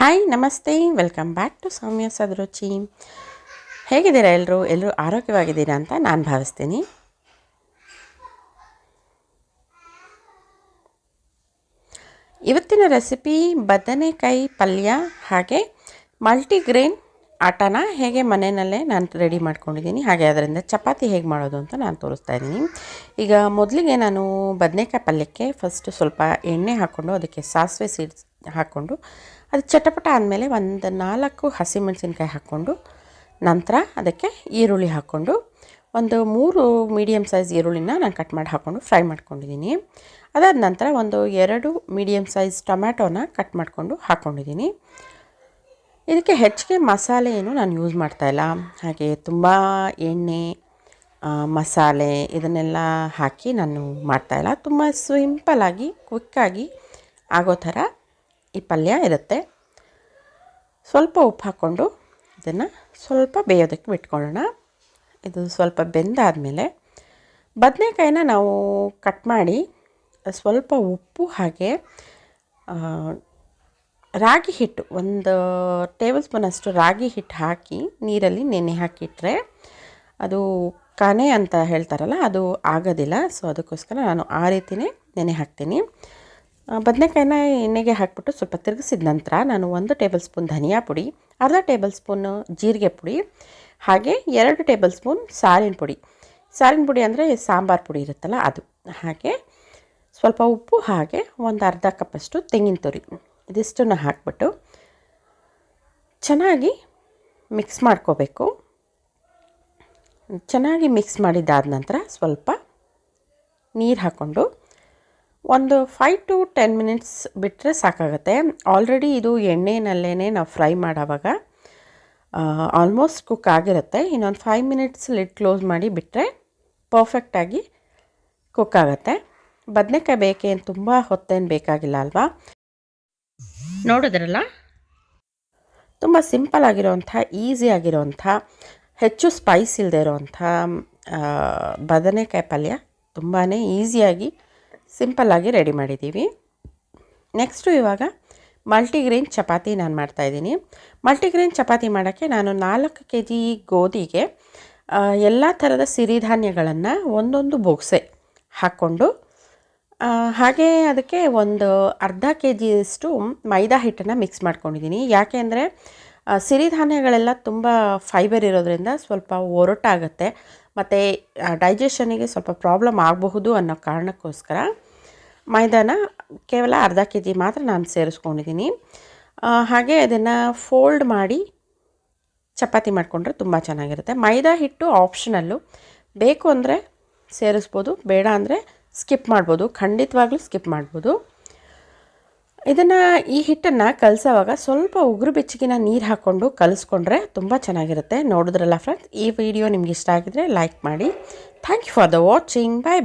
Hi ನಮಸ್ತೆ. Welcome back to Soumya Sadaruchi ಹೇಗಿದ್ದೀರಾ ಎಲ್ಲರೂ ಎಲ್ಲರೂ ಆರೋಗ್ಯವಾಗಿದ್ದೀರಾ ಅಂತ ನಾನು ಭಾವಿಸ್ತೀನಿ. ಇವತ್ತಿನ ರೆಸಿಪಿ ಬದನೆಕಾಯಿ ಪಲ್ಯ ಹಾಗೆ ಮಲ್ಟಿಗ್ರೇನ್ ಆಟನ ಹೇಗೆ ಮನೆಯಲ್ಲೇ ನಾನು ರೆಡಿ ಮಾಡ್ಕೊಂಡಿದ್ದೀನಿ. ಹಾಗೆ ಅದರಿಂದ ಚಪಾತಿ ಹೇಗೆ ಮಾಡೋದು ಅಂತ ನಾನು ತೋರಿಸ್ತಾ ಇದ್ದೀನಿ. ಈಗ ಮೊದಲಿಗೆ ನಾನು ಬದನೆಕಾಯಿ ಪಲ್ಯಕ್ಕೆ ಫಸ್ಟ್ ಸ್ವಲ್ಪ ಎಣ್ಣೆ ಹಾಕ್ಕೊಂಡು ಅದಕ್ಕೆ ಸಾಸಿವೆ ಸೀಡ್ಸ್ ಹಾಕ್ಕೊಂಡು ಅದು ಚಟಪಟ ಆದಮೇಲೆ ಒಂದು ನಾಲ್ಕು ಹಸಿಮೆಣಸಿನ್ಕಾಯಿ ಹಾಕ್ಕೊಂಡು ನಂತರ ಅದಕ್ಕೆ ಈರುಳ್ಳಿ ಹಾಕ್ಕೊಂಡು ಒಂದು ಮೂರು ಮೀಡಿಯಮ್ ಸೈಜ್ ಈರುಳ್ಳಿನ ನಾನು ಕಟ್ ಮಾಡಿ ಹಾಕ್ಕೊಂಡು ಫ್ರೈ ಮಾಡ್ಕೊಂಡಿದ್ದೀನಿ. ಅದಾದ ನಂತರ ಒಂದು ಎರಡು ಮೀಡಿಯಮ್ ಸೈಜ್ ಟೊಮ್ಯಾಟೋನ ಕಟ್ ಮಾಡಿಕೊಂಡು ಹಾಕ್ಕೊಂಡಿದ್ದೀನಿ. ಇದಕ್ಕೆ ಹೆಚ್ಚಿಗೆ ಮಸಾಲೆ ಏನು ನಾನು ಯೂಸ್ ಮಾಡ್ತಾಯಿಲ್ಲ ಹಾಗೆ ತುಂಬ ಎಣ್ಣೆ ಮಸಾಲೆ ಇದನ್ನೆಲ್ಲ ಹಾಕಿ ನಾನು ಮಾಡ್ತಾಯಿಲ್ಲ ತುಂಬ ಸಿಂಪಲಾಗಿ ಕ್ವಿಕ್ಕಾಗಿ ಆಗೋ ಥರ ಈ ಪಲ್ಯ ಇರುತ್ತೆ. ಸ್ವಲ್ಪ ಉಪ್ಪು ಹಾಕ್ಕೊಂಡು ಇದನ್ನು ಸ್ವಲ್ಪ ಬೇಯೋದಕ್ಕೆ ಬಿಟ್ಕೊಳ್ಳೋಣ. ಇದು ಸ್ವಲ್ಪ ಬೆಂದಾದಮೇಲೆ ಬದನೆಕಾಯಿನ ನಾವು ಕಟ್ ಮಾಡಿ ಸ್ವಲ್ಪ ಉಪ್ಪು ಹಾಗೆ ರಾಗಿ ಹಿಟ್ಟು ಒಂದು ಟೇಬಲ್ ಸ್ಪೂನಷ್ಟು ರಾಗಿ ಹಿಟ್ಟು ಹಾಕಿ ನೀರಲ್ಲಿ ನೆನೆ ಹಾಕಿಟ್ರೆ ಅದು ಕನೆ ಅಂತ ಹೇಳ್ತಾರಲ್ಲ, ಅದು ಆಗೋದಿಲ್ಲ. ಸೊ ಅದಕ್ಕೋಸ್ಕರ ನಾನು ಆ ರೀತಿಯೇ ನೆನೆ ಹಾಕ್ತೀನಿ. ಬದನೆಕಾಯಿನ ಎಣ್ಣೆಗೆ ಹಾಕ್ಬಿಟ್ಟು ಸ್ವಲ್ಪ ತಿರುಗಿಸಿದ ನಂತರ ನಾನು ಒಂದು ಟೇಬಲ್ ಸ್ಪೂನ್ ಧನಿಯಾ ಪುಡಿ, ಅರ್ಧ ಟೇಬಲ್ ಸ್ಪೂನು ಜೀರಿಗೆ ಪುಡಿ, ಹಾಗೆ ಎರಡು ಟೇಬಲ್ ಸ್ಪೂನ್ ಸಾರಿನ ಪುಡಿ. ಸಾರಿನ ಪುಡಿ ಅಂದರೆ ಸಾಂಬಾರು ಪುಡಿ ಇರುತ್ತಲ್ಲ ಅದು. ಹಾಗೆ ಸ್ವಲ್ಪ ಉಪ್ಪು, ಹಾಗೆ ಒಂದು ಅರ್ಧ ಕಪ್ಪಷ್ಟು ತೆಂಗಿನ ತುರಿ ಇದಿಷ್ಟನ್ನು ಹಾಕ್ಬಿಟ್ಟು ಚೆನ್ನಾಗಿ ಮಿಕ್ಸ್ ಮಾಡ್ಕೋಬೇಕು. ಚೆನ್ನಾಗಿ ಮಿಕ್ಸ್ ಮಾಡಿದ್ದಾದ ನಂತರ ಸ್ವಲ್ಪ ನೀರು ಹಾಕ್ಕೊಂಡು ಒಂದು ಫೈವ್ ಟು ಟೆನ್ ಮಿನಿಟ್ಸ್ ಬಿಟ್ಟರೆ ಸಾಕಾಗುತ್ತೆ. ಆಲ್ರೆಡಿ ಇದು ಎಣ್ಣೆನಲ್ಲೇ ನಾವು ಫ್ರೈ ಮಾಡೋವಾಗ ಆಲ್ಮೋಸ್ಟ್ ಕುಕ್ ಆಗಿರುತ್ತೆ. ಇನ್ನೊಂದು ಫೈವ್ ಮಿನಿಟ್ಸ್ ಲಿಡ್ ಕ್ಲೋಸ್ ಮಾಡಿ ಬಿಟ್ಟರೆ ಪರ್ಫೆಕ್ಟಾಗಿ ಕುಕ್ ಆಗುತ್ತೆ. ಬದನೆಕಾಯಿ ಬೇಕೇನು ತುಂಬ ಹೊತ್ತೇನು ಬೇಕಾಗಿಲ್ಲ ಅಲ್ವಾ? ನೋಡಿದ್ರಲ್ಲ? ತುಂಬ ಸಿಂಪಲ್ ಆಗಿರೋವಂಥ ಈಸಿ ಆಗಿರೋವಂಥ ಹೆಚ್ಚು ಸ್ಪೈಸ್ ಇಲ್ಲದೆ ಇರೋವಂಥ ಬದನೆಕಾಯಿ ಪಲ್ಯ ತುಂಬಾ ಈಸಿಯಾಗಿ ಸಿಂಪಲ್ಲಾಗಿ ರೆಡಿ ಮಾಡಿದ್ದೀವಿ. ನೆಕ್ಸ್ಟು ಇವಾಗ ಮಲ್ಟಿಗ್ರೇನ್ ಚಪಾತಿ ನಾನು ಮಾಡ್ತಾಯಿದ್ದೀನಿ ಮಲ್ಟಿಗ್ರೇನ್ ಚಪಾತಿ ಮಾಡೋಕ್ಕೆ ನಾನು ನಾಲ್ಕು ಕೆ ಜಿ ಗೋಧಿಗೆ ಎಲ್ಲ ಥರದ ಸಿರಿಧಾನ್ಯಗಳನ್ನು ಒಂದೊಂದು ಬೊಗ್ಸೆ ಹಾಕ್ಕೊಂಡು ಹಾಗೆ ಅದಕ್ಕೆ ಒಂದು ಅರ್ಧ ಕೆ ಜಿಯಷ್ಟು ಮೈದಾ ಹಿಟ್ಟನ್ನು ಮಿಕ್ಸ್ ಮಾಡ್ಕೊಂಡಿದ್ದೀನಿ. ಯಾಕೆ ಅಂದರೆ ಸಿರಿಧಾನ್ಯಗಳೆಲ್ಲ ತುಂಬ ಫೈಬರ್ ಇರೋದ್ರಿಂದ ಸ್ವಲ್ಪ ಒರಟಾಗುತ್ತೆ. ಮತ್ತು ಡೈಜೆಷನಿಗೆ ಸ್ವಲ್ಪ ಪ್ರಾಬ್ಲಮ್ ಆಗಬಹುದು ಅನ್ನೋ ಕಾರಣಕ್ಕೋಸ್ಕರ ಮೈದಾನ ಕೇವಲ ಅರ್ಧ ಕೆ ಜಿ ಮಾತ್ರ ನಾನು ಸೇರಿಸ್ಕೊಂಡಿದ್ದೀನಿ. ಹಾಗೆ ಅದನ್ನು ಫೋಲ್ಡ್ ಮಾಡಿ ಚಪಾತಿ ಮಾಡಿಕೊಂಡ್ರೆ ತುಂಬ ಚೆನ್ನಾಗಿರುತ್ತೆ. ಮೈದಾ ಹಿಟ್ಟು ಆಪ್ಷನಲ್ಲು ಬೇಕು ಅಂದರೆ ಸೇರಿಸ್ಬೋದು, ಬೇಡ ಅಂದರೆ ಸ್ಕಿಪ್ ಮಾಡ್ಬೋದು, ಖಂಡಿತವಾಗ್ಲೂ ಸ್ಕಿಪ್ ಮಾಡ್ಬೋದು. ಇದನ್ನು ಈ ಹಿಟ್ಟನ್ನು ಕಲಸೋವಾಗ ಸ್ವಲ್ಪ ಉಗುರು ಬೆಚ್ಚಗಿನ ನೀರು ಹಾಕ್ಕೊಂಡು ಕಲಿಸ್ಕೊಂಡ್ರೆ ತುಂಬ ಚೆನ್ನಾಗಿರುತ್ತೆ. ನೋಡಿದ್ರಲ್ಲ ಫ್ರೆಂಡ್ಸ್ ಈ ವಿಡಿಯೋ ನಿಮ್ಗೆ ಇಷ್ಟ ಆಗಿದ್ರೆ ಲೈಕ್ ಮಾಡಿ. Thank you for the watching bye